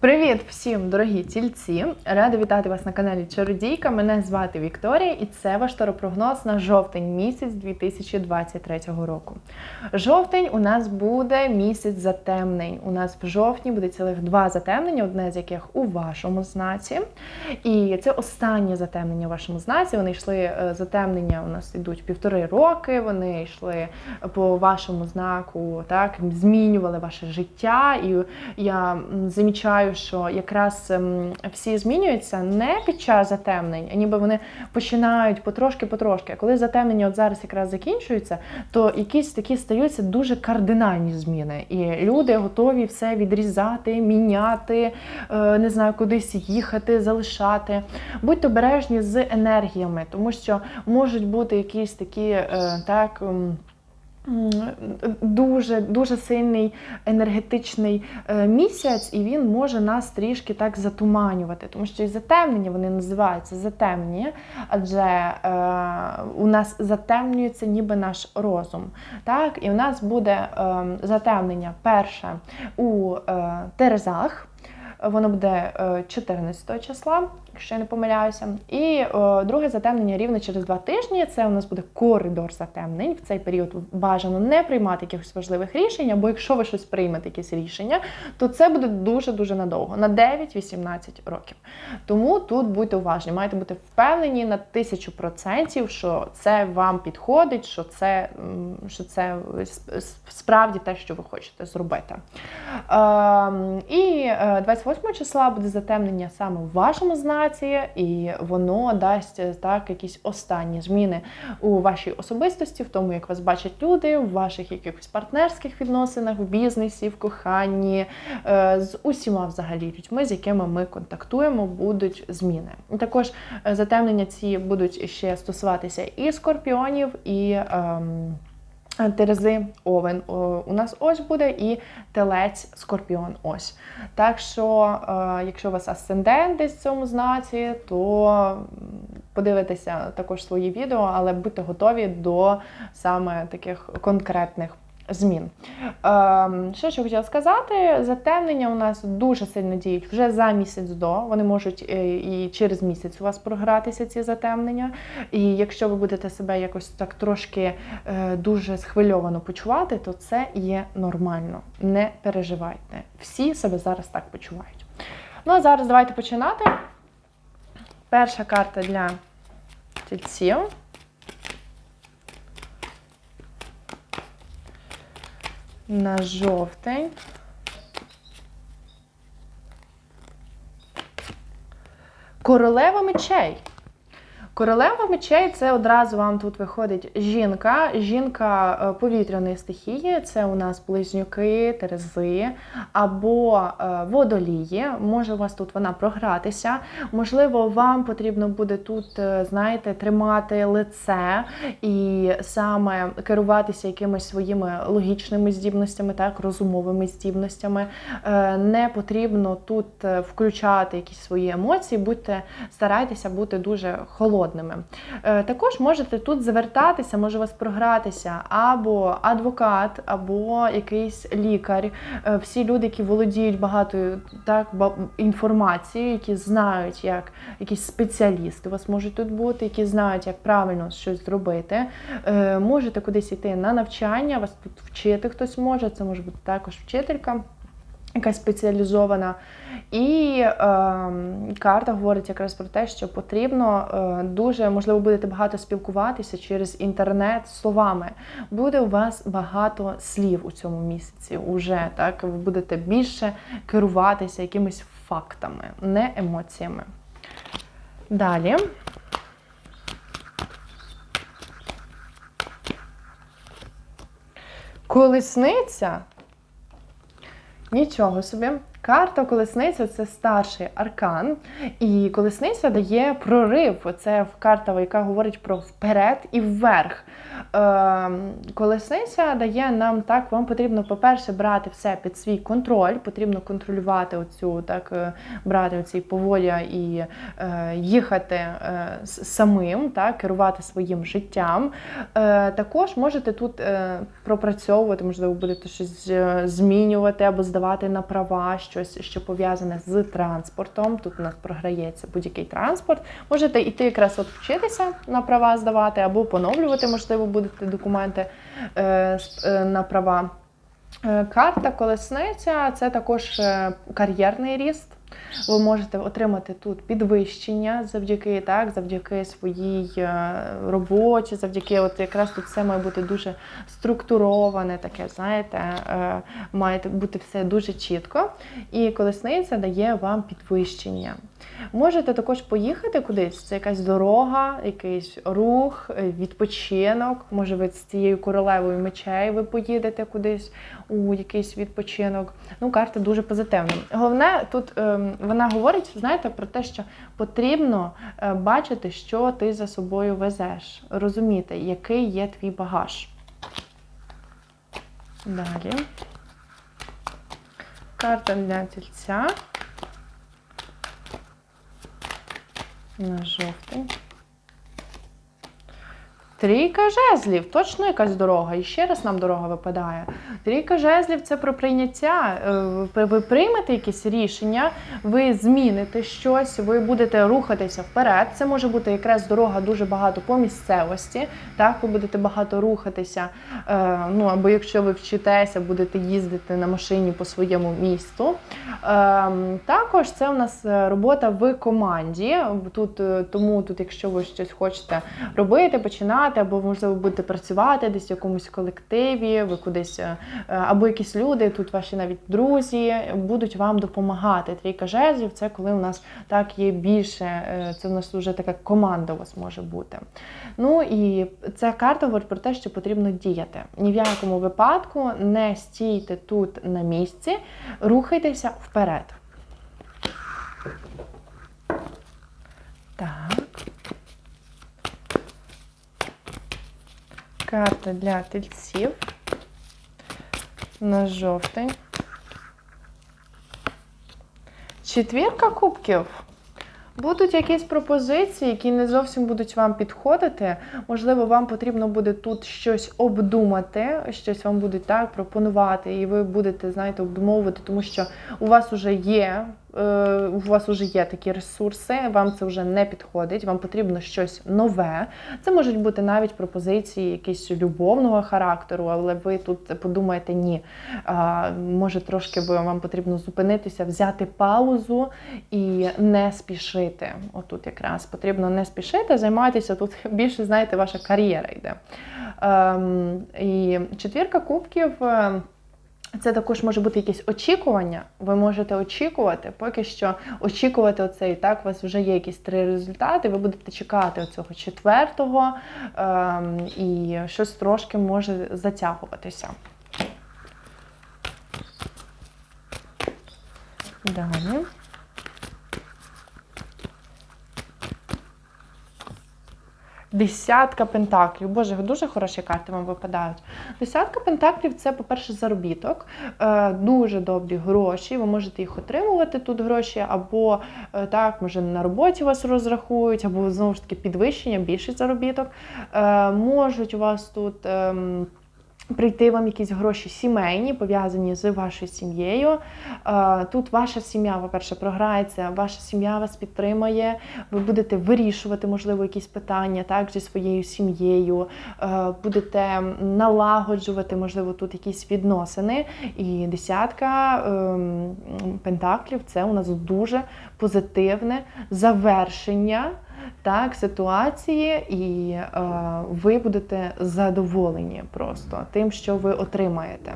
Привіт всім, дорогі тільці! Рада вітати вас на каналі Чародійка. Мене звати Вікторія, і це ваш таропрогноз на жовтень місяць 2023 року. Жовтень у нас буде місяць затемнень. У нас в жовтні буде цілих два затемнення, одне з яких у вашому знаці. І це останнє затемнення в вашому знаці. Вони йшли е, затемнення. У нас йдуть півтори роки. Вони йшли по вашому знаку, так змінювали ваше життя. І я м, замічаю, що якраз ем, всі змінюються не під час затемнень, а ніби вони починають потрошки-потрошки. А коли затемнення от зараз якраз закінчується, то якісь такі стаються дуже кардинальні зміни. І люди готові все відрізати, міняти, е, не знаю, кудись їхати, залишати. Будьте обережні з енергіями, тому що можуть бути якісь такі е, так. Дуже дуже сильний енергетичний е, місяць, і він може нас трішки так затуманювати, тому що і затемнення вони називаються затемнення, адже е, у нас затемнюється ніби наш розум. Так? І у нас буде е, затемнення перше у е, Терезах. Воно буде е, 14 числа, якщо я не помиляюся. І е, друге затемнення рівно через два тижні. Це у нас буде коридор затемнень. В цей період бажано не приймати якихось важливих рішень, або якщо ви щось приймете, якесь рішення, то це буде дуже-дуже надовго, на 9-18 років. Тому тут будьте уважні, маєте бути впевнені на тисячу процентів, що це вам підходить, що це, що це справді те, що ви хочете зробити. Ем, І е, 28 числа буде затемнення саме в вашому знаці, і воно дасть е, так якісь останні зміни у вашій особистості, в тому, як вас бачать люди, в ваших якихось партнерських відносинах, в бізнесі, в коханні, е, з усіма взагалі людьми, з якими ми контактуємо, будуть зміни. Також е, затемнення ці будуть ще стосуватися і скорпіонів, і. ем, Терези овен у нас ось буде, і телець скорпіон ось. Так що, е, якщо у вас асцендент десь в цьому знаці, то подивитеся також свої відео, але будьте готові до саме таких конкретних змін. Ем, що ще хотіла сказати, затемнення у нас дуже сильно діють вже за місяць до. Вони можуть е, і через місяць у вас програтися ці затемнення. І якщо ви будете себе якось так трошки е, дуже схвильовано почувати, то це є нормально. Не переживайте. Всі себе зараз так почувають. Ну а зараз давайте починати. Перша карта для тільців. На жовтень. Королева мечей. Королева мечей це одразу вам тут виходить жінка. Жінка е, повітряної стихії, це у нас близнюки, терези або е, водолії. Може у вас тут вона програтися. Можливо, вам потрібно буде тут, е, знаєте, тримати лице і саме керуватися якимись своїми логічними здібностями, так, розумовими здібностями. Не потрібно тут включати якісь свої емоції, будьте старайтеся бути дуже холодними. Е, Також можете тут завертатися, може вас програтися або адвокат, або якийсь лікар. Е, Всі люди, які володіють багатою так інформацією, які знають, як якісь спеціалісти у вас можуть тут бути, які знають, як правильно щось зробити. Е, Можете кудись йти на навчання, вас тут вчити хтось може, це може бути також вчителька якась спеціалізована. І е, карта говорить якраз про те, що потрібно е, дуже, можливо, будете багато спілкуватися через інтернет словами. Буде у вас багато слів у цьому місяці. Уже так ви будете більше керуватися якимись фактами, не емоціями. Далі. Колесниця Нічого собі. Карта колесниця це старший аркан, і колесниця дає прорив. Це карта, яка говорить про вперед і вверх. Е, колесниця дає нам так, вам потрібно, по-перше, брати все під свій контроль, потрібно контролювати оцю, так, е, брати оці поволі і е, їхати е, самим, так, керувати своїм життям. Е, також можете тут е, пропрацьовувати, можливо, будете щось е, змінювати або здавати на права, щось що пов'язане з транспортом. Тут у нас програється будь-який транспорт. Можете йти якраз от вчитися на права здавати, або поновлювати, можливо, будете документи е, е, на права. Е, Карта колесниця це також кар'єрний ріст. Ви можете отримати тут підвищення завдяки так, завдяки своїй е, роботі, завдяки, от якраз тут все має бути дуже структуроване, таке, знаєте, е, має бути все дуже чітко. І колесниця дає вам підвищення. Можете також поїхати кудись, це якась дорога, якийсь рух, е, відпочинок. Може, ви з цією королевою мечей ви поїдете кудись у якийсь відпочинок. Ну, карта дуже позитивна. Головне, тут вона говорить, знаєте, про те, що потрібно е, бачити, що ти за собою везеш, розуміти, який є твій багаж. Далі. Карта для тільця. На жовтий. Трійка жезлів, точно якась дорога. І ще раз нам дорога випадає. Трійка жезлів це про прийняття. Е, ви- приймете якісь рішення, ви зміните щось, ви будете рухатися вперед. Це може бути якраз дорога дуже багато по місцевості. Так, ви будете багато рухатися. Е, Ну або якщо ви вчитеся, будете їздити на машині по своєму місту. Ем, Також це у нас е, робота в команді. Тут е, тому, тут, якщо ви щось хочете робити, починати, або можливо будете працювати десь в якомусь колективі, ви кудись, е, або якісь люди, тут ваші навіть друзі, будуть вам допомагати. Трійка жезлів це коли у нас так є більше, е, це у нас вже така команда у вас може бути. Ну і ця карта говорить про те, що потрібно діяти. Ні в якому випадку не стійте тут на місці, рухайтеся вперед. Так. Карта для тельців на жовтень. Четвірка кубків. Будуть якісь пропозиції, які не зовсім будуть вам підходити. Можливо, вам потрібно буде тут щось обдумати, щось вам будуть так пропонувати, і ви будете, знаєте, обдумовувати, тому що у вас вже є. Е, У вас вже є такі ресурси, вам це вже не підходить, вам потрібно щось нове. Це можуть бути навіть пропозиції якісь любовного характеру, але ви тут подумаєте, ні, може трошки вам потрібно зупинитися, взяти паузу і не спішити. Отут якраз потрібно не спішити, займайтеся тут більше, знаєте, ваша кар'єра йде. Ем, і четвірка кубків. Це також може бути якесь очікування. Ви можете очікувати, поки що очікувати оце і Так, у вас вже є якісь три результати. Ви будете чекати оцього четвертого, ем, і щось трошки може затягуватися. Далі. Десятка пентаклів. Боже, дуже хороші карти вам випадають. Десятка пентаклів це, по-перше, заробіток, е, дуже добрі гроші. Ви можете їх отримувати тут гроші, або е, так, може на роботі вас розрахують, або знову ж таки підвищення, більший заробіток. Е, Можуть у вас тут. Прийти вам якісь гроші сімейні, пов'язані з вашою сім'єю. Е, Тут ваша сім'я, по-перше, програється, ваша сім'я вас підтримає, ви будете вирішувати, можливо, якісь питання так, зі своєю сім'єю, е, будете налагоджувати, можливо, тут якісь відносини. І десятка ем, пентаклів це у нас дуже позитивне завершення так, ситуації, і е, ви будете задоволені просто тим, що ви отримаєте.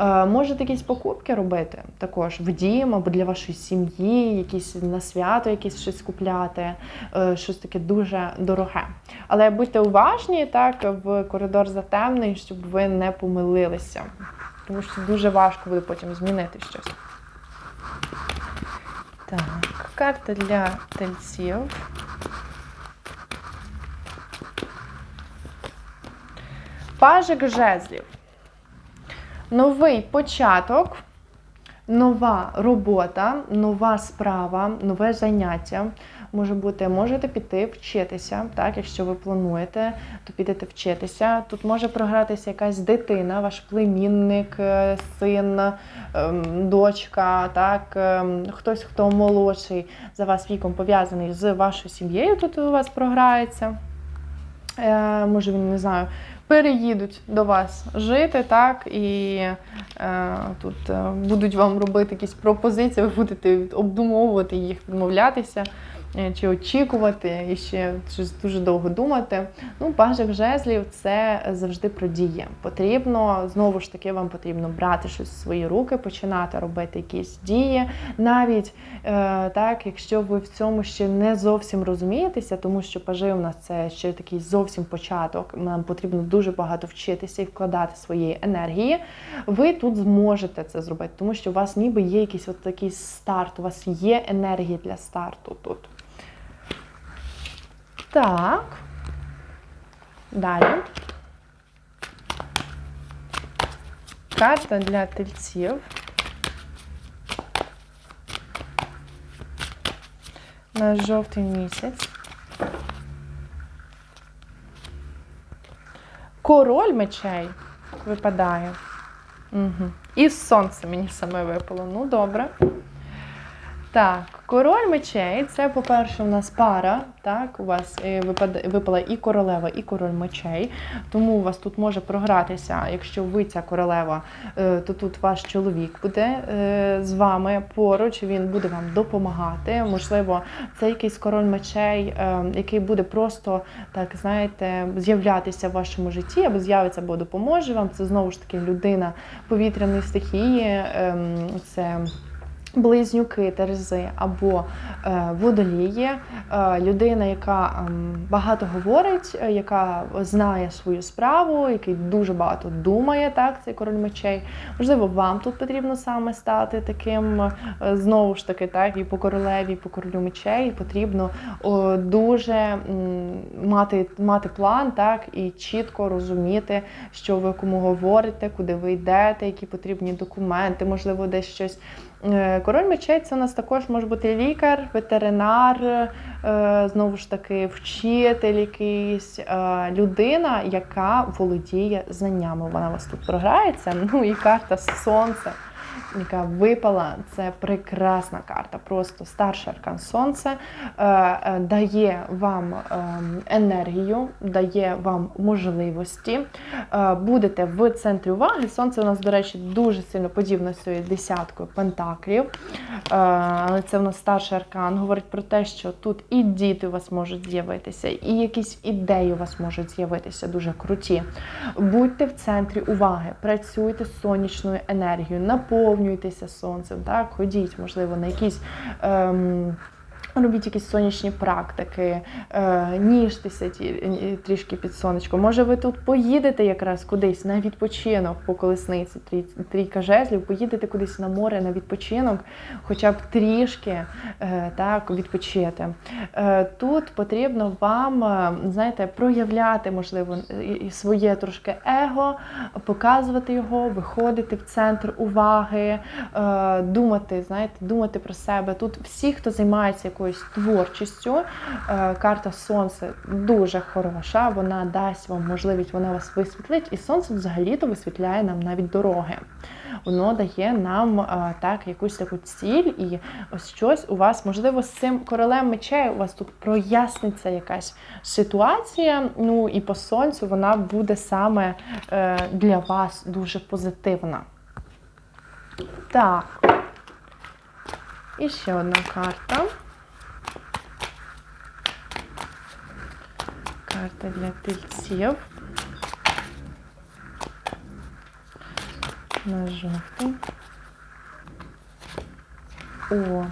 Е, можете якісь покупки робити також в дім або для вашої сім'ї, якісь на свято, якісь щось купляти, е, щось таке дуже дороге. Але будьте уважні, так, в коридор затемний, щоб ви не помилилися. Тому що дуже важко буде потім змінити щось. Так, карта для тельців. Пажик жезлів. Новий початок. нова робота, нова справа, нове заняття. Може бути, можете піти вчитися, так, якщо ви плануєте, то підете вчитися. Тут може програтися якась дитина, ваш племінник, е, син, ем, дочка, так, ем, хтось, хто молодший за вас віком пов'язаний з вашою сім'єю, тут у вас програється. Е, може, він не знаю, переїдуть до вас жити, так, і е, тут е, будуть вам робити якісь пропозиції, ви будете обдумовувати їх, відмовлятися. Е, Чи очікувати і ще щось дуже довго думати. Ну, пажик жезлів це завжди про дії. Потрібно знову ж таки, вам потрібно брати щось в свої руки, починати робити якісь дії, навіть е, так, якщо ви в цьому ще не зовсім розумієтеся, тому що пажи у нас це ще такий зовсім початок. Нам потрібно дуже багато вчитися і вкладати своєї енергії. Ви тут зможете це зробити, тому що у вас ніби є якийсь от такий старт, у вас є енергія для старту тут. Так. Далі. Карта для тельців. На жовтий місяць. Король мечей випадає. Угу. І сонце мені саме випало. Ну, добре. Так, король мечей це, по-перше, у нас пара. Так, у вас е, випала і королева, і король мечей. Тому у вас тут може програтися, якщо ви ця королева, е, то тут ваш чоловік буде е, з вами поруч, він буде вам допомагати. Можливо, це якийсь король мечей, який буде просто, так знаєте, з'являтися в вашому житті, або з'явиться, або допоможе вам. Це знову ж таки людина повітряної стихії. ем, Це Близнюки, терези або е, водолії, е, людина, яка ем, багато говорить, е, яка знає свою справу, який дуже багато думає, так, цей король мечей. Можливо, вам тут потрібно саме стати таким, знову ж таки, так, і по королеві, і по королю мечей потрібно дуже мати, мати план, так, і чітко розуміти, що ви кому говорите, куди ви йдете, які потрібні документи, можливо, десь щось. Е, Король мечей це у нас також може бути лікар, ветеринар, е, знову ж таки, вчитель якийсь, е, людина, яка володіє знаннями. Вона у вас тут програється. Ну і карта Сонце, яка випала. Це прекрасна карта. Просто старший аркан Сонце е, дає вам ем, енергію, дає вам можливості. Е, Будете в центрі уваги. Сонце у нас, до речі, дуже сильно подібне з цією десяткою пентаклів. Е, Але це в нас старший аркан. Говорить про те, що тут і діти у вас можуть з'явитися, і якісь ідеї у вас можуть з'явитися дуже круті. Будьте в центрі уваги, працюйте з сонячною енергією, наповнюйтеся сонцем. Так, ходіть, можливо, на якісь. Ем, Робіть якісь сонячні практики, е, ніжтеся трішки під сонечко. Може, ви тут поїдете якраз кудись на відпочинок по колесниці, трійка жезлів, поїдете кудись на море на відпочинок, хоча б трішки е, так, відпочити. Е, тут потрібно вам, знаєте, проявляти, можливо, своє трошки его, показувати його, виходити в центр уваги, думати, знаєте, думати про себе. Тут всі, хто займається якоюсь творчістю, е, карта Сонце дуже хороша, вона дасть вам можливість, вона вас висвітлить, і сонце взагалі-то висвітляє нам навіть дороги. Воно дає нам е, так якусь таку ціль, і ось щось у вас, можливо, з цим королем мечей у вас тут проясниться якась ситуація. Ну і по сонцю вона буде саме е, для вас дуже позитивна. Так. І ще одна карта. Карта для тельців. На жовтий. О,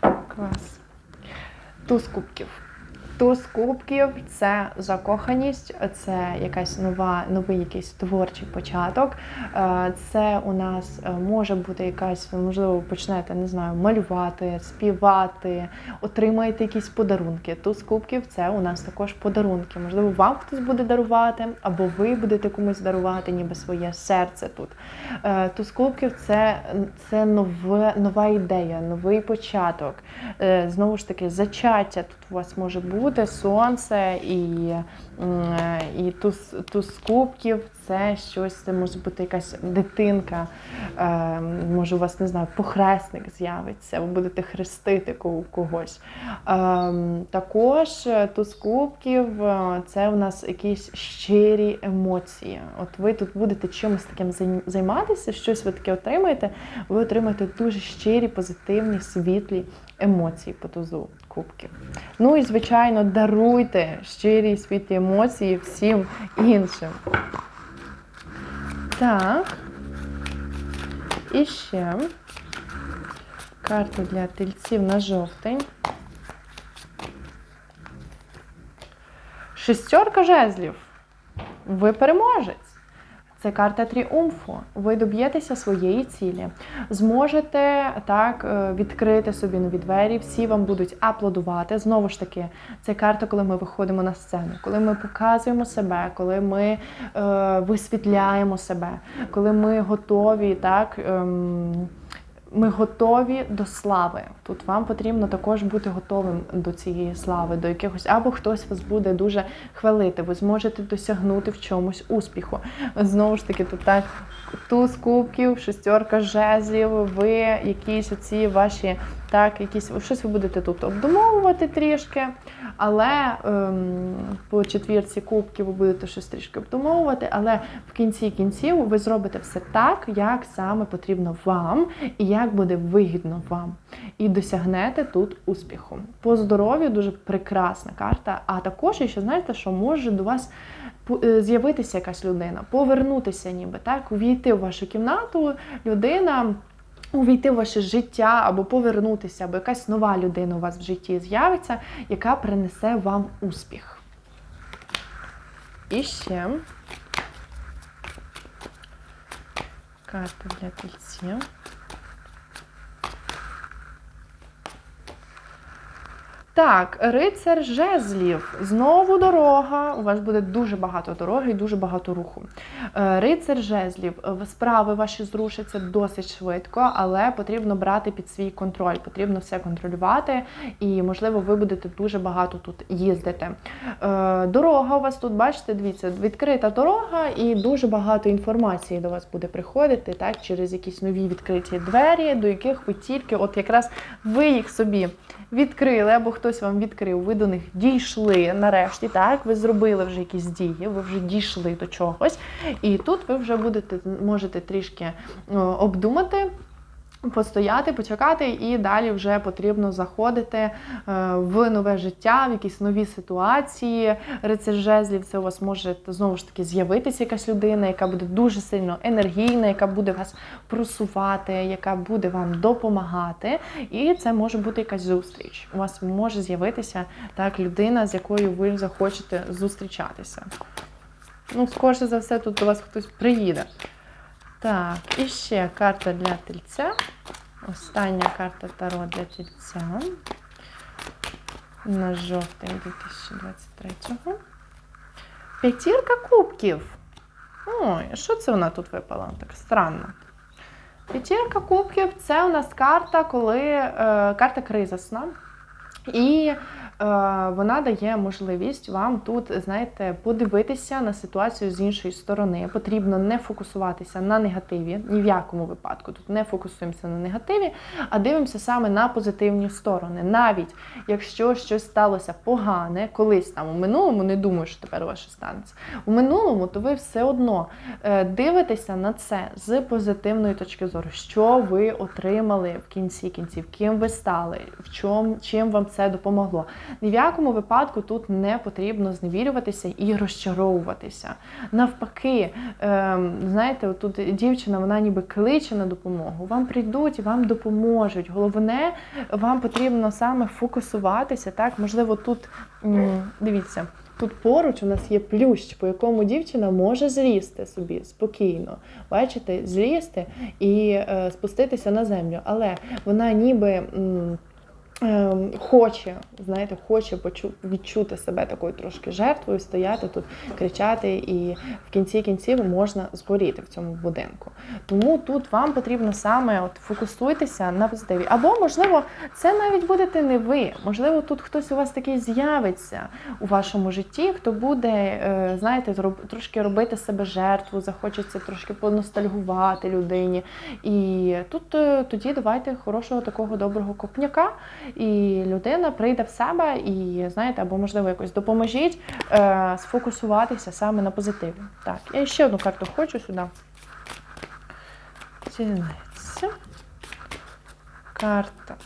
клас. Туз кубків. Туз кубків це закоханість, це якась нова, новий якийсь творчий початок. Е, Це у нас е, може бути якась, можливо, почнете, не знаю, малювати, співати, отримаєте якісь подарунки. Туз кубків це у нас також подарунки. Можливо, вам хтось буде дарувати, або ви будете комусь дарувати, ніби своє серце тут. Е, Туз кубків це, це нове, нова ідея, новий початок. Знову ж таки, зачаття тут у вас може бути сонце і, е, і туз, туз кубків це щось, це може бути якась дитинка. Е, Може, у вас не знаю, похресник з'явиться, ви будете хрестити когось. Е, Також туз кубків це у нас якісь щирі емоції. От ви тут будете чимось таким займатися, щось ви таке отримаєте, ви отримаєте дуже щирі, позитивні, світлі емоції по тузу кубків. Ну і звичайно, даруйте щирі світлі емоції всім іншим. Так. І ще карта для тельців на жовтень. Шестерка жезлів. Ви переможець. Це карта тріумфу. Ви доб'єтеся своєї цілі. Зможете так е, відкрити собі нові двері, всі вам будуть аплодувати. Знову ж таки, це карта, коли ми виходимо на сцену, коли ми показуємо себе, коли ми е, висвітляємо себе, коли ми готові так. Ем, ми готові до слави. Тут вам потрібно також бути готовим до цієї слави, до якихось або хтось вас буде дуже хвалити. Ви зможете досягнути в чомусь успіху. Знову ж таки, тут так туз кубків, шестерка жезлів, ви якісь оці ваші так, якісь щось ви будете тут обдумовувати трішки, але ем, по четвірці кубків ви будете щось трішки обдумовувати, але в кінці кінців ви зробите все так, як саме потрібно вам, і як буде вигідно вам. І досягнете тут успіху. По здоров'ю дуже прекрасна карта. А також, ще знаєте, що може до вас е, з'явитися якась людина, повернутися, ніби так, увійти в вашу кімнату, людина. Увійти в ваше життя або повернутися, або якась нова людина у вас в житті з'явиться, яка принесе вам успіх. І ще карта для тельців. Так, рицар жезлів. Знову дорога. У вас буде дуже багато дороги і дуже багато руху. Е, Рицар жезлів. Е, Справи ваші зрушаться досить швидко, але потрібно брати під свій контроль. Потрібно все контролювати, і, можливо, ви будете дуже багато тут їздити. Е, Дорога у вас тут, бачите, дивіться, відкрита дорога, і дуже багато інформації до вас буде приходити так, через якісь нові відкриті двері, до яких ви тільки, от якраз ви їх собі відкрили, або хтось вам відкрив, ви до них дійшли нарешті, так, ви зробили вже якісь дії, ви вже дійшли до чогось. І тут ви вже будете можете трішки обдумати. Постояти, почекати, і далі вже потрібно заходити е, в нове життя, в якісь нові ситуації. Рицар жезлів це у вас може знову ж таки з'явитися якась людина, яка буде дуже сильно енергійна, яка буде вас просувати, яка буде вам допомагати. І це може бути якась зустріч. У вас може з'явитися так людина, з якою ви захочете зустрічатися. Ну, скоріше за все, тут до вас хтось приїде. Так, і ще карта для тельця. Остання карта Таро для тельця. На жовтень 2023-го. П'ятірка кубків. Ой, що це вона тут випала? Так странно. П'ятірка кубків це у нас карта, коли е, карта кризисна. І вона дає можливість вам тут, знаєте, подивитися на ситуацію з іншої сторони. Потрібно не фокусуватися на негативі, ні в якому випадку. Тут не фокусуємося на негативі, а дивимося саме на позитивні сторони. Навіть якщо щось сталося погане, колись там у минулому, не думаю, що тепер щось станеться. У минулому, то ви все одно е, дивитеся на це з позитивної точки зору, що ви отримали в кінці кінців, ким ви стали, в чому чим вам це допомогло. Ні в якому випадку тут не потрібно зневірюватися і розчаровуватися. Навпаки, ем, знаєте, тут дівчина вона ніби кличе на допомогу. Вам прийдуть і вам допоможуть. Головне, вам потрібно саме фокусуватися. Так, можливо, тут дивіться. Тут поруч у нас є плющ, по якому дівчина може злізти собі спокійно. Бачите, злізти і е, спуститися на землю. Але вона ніби. Ем, Хоче, знаєте, хоче почу- відчути себе такою трошки жертвою, стояти тут, кричати, і в кінці кінців можна згоріти в цьому будинку. Тому тут вам потрібно саме от фокусуйтеся на позитиві. Або, можливо, це навіть будете не ви. Можливо, тут хтось у вас такий з'явиться у вашому житті, хто буде, е, знаєте, трошки робити себе жертву, захочеться трошки поностальгувати людині. І тут е, тоді давайте хорошого такого доброго копняка, і людина прийде в себе, і знаєте, або можливо якось допоможіть е, сфокусуватися саме на позитиві. Так, я ще одну карту хочу сюди. Цінець. Карта.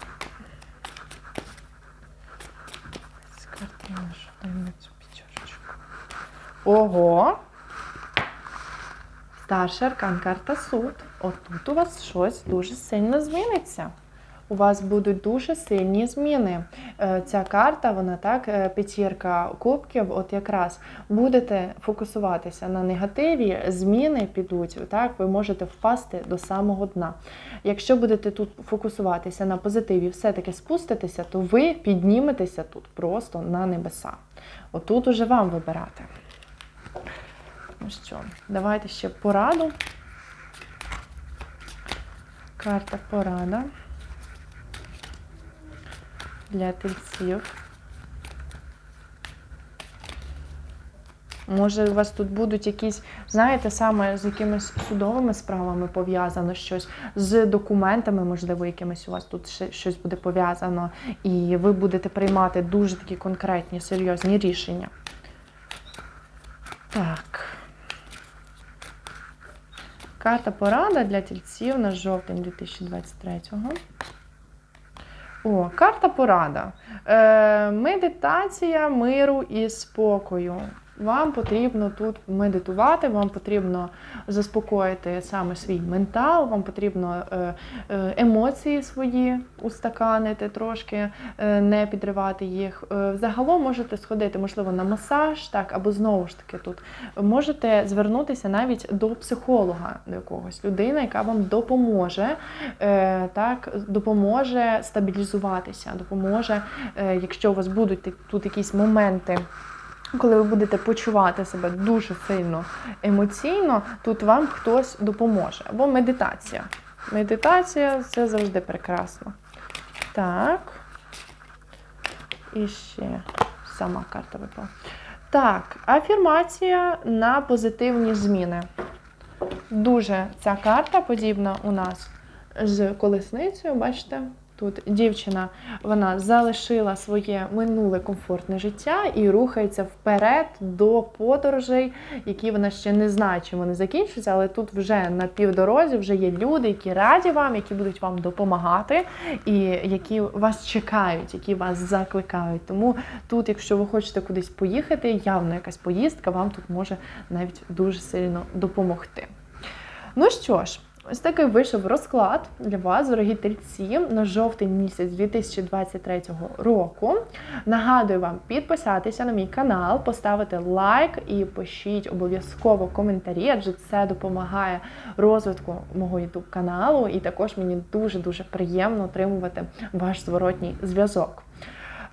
Нашу таємницю п'ятерочку. Ого! Старший аркан карта суд. Отут у вас щось дуже сильно зміниться. У вас будуть дуже сильні зміни. Е, Ця карта, вона так, е, п'ятірка кубків, от якраз будете фокусуватися на негативі, зміни підуть, так, ви можете впасти до самого дна. Якщо будете тут фокусуватися на позитиві, все-таки спуститеся, то ви підніметеся тут просто на небеса. Отут уже вам вибирати. Ну що, давайте ще пораду. Карта порада для тельців. Може, у вас тут будуть якісь, знаєте, саме з якимись судовими справами пов'язано щось, з документами, можливо, якимись у вас тут щось буде пов'язано, і ви будете приймати дуже такі конкретні, серйозні рішення. Так. Карта порада для тільців на жовтень 2023-го. О, карта порада. Е, медитація миру і спокою. Вам потрібно тут медитувати, вам потрібно заспокоїти саме свій ментал, вам потрібно е, е, емоції свої устаканити трошки, е, не підривати їх. Взагалом можете сходити, можливо, на масаж, так, або знову ж таки тут можете звернутися навіть до психолога, до якогось людини, яка вам допоможе, так, допоможе стабілізуватися, допоможе, якщо у вас будуть тут якісь моменти. Коли ви будете почувати себе дуже сильно емоційно, тут вам хтось допоможе. Або медитація. Медитація це завжди прекрасно. Так. І ще сама карта випала. Так, афірмація на позитивні зміни. Дуже ця карта подібна у нас з колесницею, бачите? Тут дівчина вона залишила своє минуле комфортне життя і рухається вперед до подорожей, які вона ще не знає, чим вони закінчаться, але тут вже на півдорозі вже є люди, які раді вам, які будуть вам допомагати, і які вас чекають, які вас закликають. Тому тут, якщо ви хочете кудись поїхати, явно якась поїздка вам тут може навіть дуже сильно допомогти. Ну що ж. Ось такий вийшов розклад для вас, дорогі тельці, на жовтень місяць 2023 року. Нагадую вам підписатися на мій канал, поставити лайк і пишіть обов'язково коментарі, адже це допомагає розвитку мого youtube каналу, і також мені дуже-дуже приємно отримувати ваш зворотній зв'язок.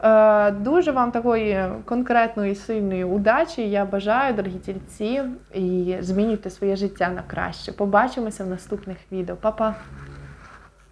Е, Дуже вам такої конкретної сильної удачі. Я бажаю, дорогі тільці, і змінюйте своє життя на краще. Побачимося в наступних відео. Па-па!